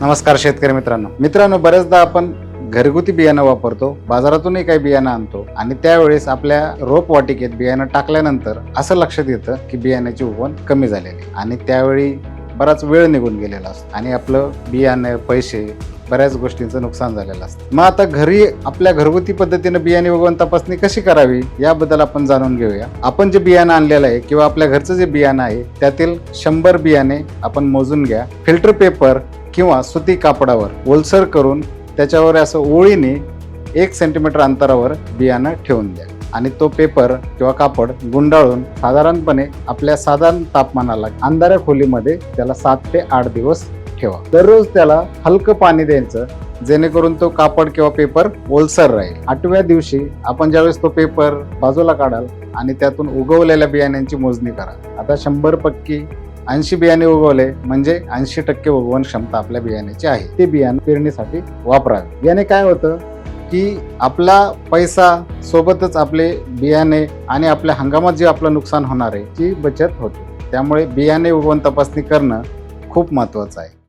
नमस्कार शेतकरी मित्रांनो. मित्रांनो बऱ्याचदा आपण घरगुती बियाणं वापरतो बाजारातूनही काही बियाणं आणतो आणि त्यावेळेस आपल्या रोप वाटिकेत बियाणं टाकल्यानंतर असं लक्षात येतं की बियाण्याची उगवण कमी झालेली आहे. आणि त्यावेळी बराच वेळ निघून गेलेला असतो आणि आपलं बियाणं पैसे बऱ्याच गोष्टींचं नुकसान झालेलं असतं. मग आता घरी आपल्या घरगुती पद्धतीनं बियाणे उगवण तपासणी कशी करावी याबद्दल आपण जाणून घेऊया. आपण जे बियाणं आणलेलं आहे किंवा आपल्या घरचं जे बियाणं आहे त्यातील शंभर बियाणे आपण मोजून घ्या. फिल्टर पेपर किंवा सुती कापडावर ओलसर करून त्याच्यावर असं ओळीने एक सेंटीमीटर अंतरावर बियाणं ठेवून द्या. आणि तो पेपर किंवा कापड गुंडाळून साधारणपणे आपल्या साधारण तापमानाला अंधाऱ्या खोलीमध्ये त्याला सात ते आठ दिवस ठेवा. दररोज त्याला हलकं पाणी द्यायचं जेणेकरून तो कापड किंवा पेपर ओलसर राहील. आठव्या दिवशी आपण ज्यावेळेस तो पेपर बाजूला काढाल आणि त्यातून उगवलेल्या बियाण्यांची मोजणी करा. आता शंभर पक्की ऐंशी बियाणे उगवले म्हणजे ऐंशी टक्के उगवण क्षमता आपल्या बियाण्याची आहे. ते बियाणं पेरणीसाठी वापरावे. याने काय होतं? की आपला पैसा सोबतच आपले बियाणे आणि आपल्या हंगामात जे आपलं नुकसान होणार आहे ती बचत होते. त्यामुळे बियाणे उगवण तपासणी करणं खूप महत्त्वाचं आहे.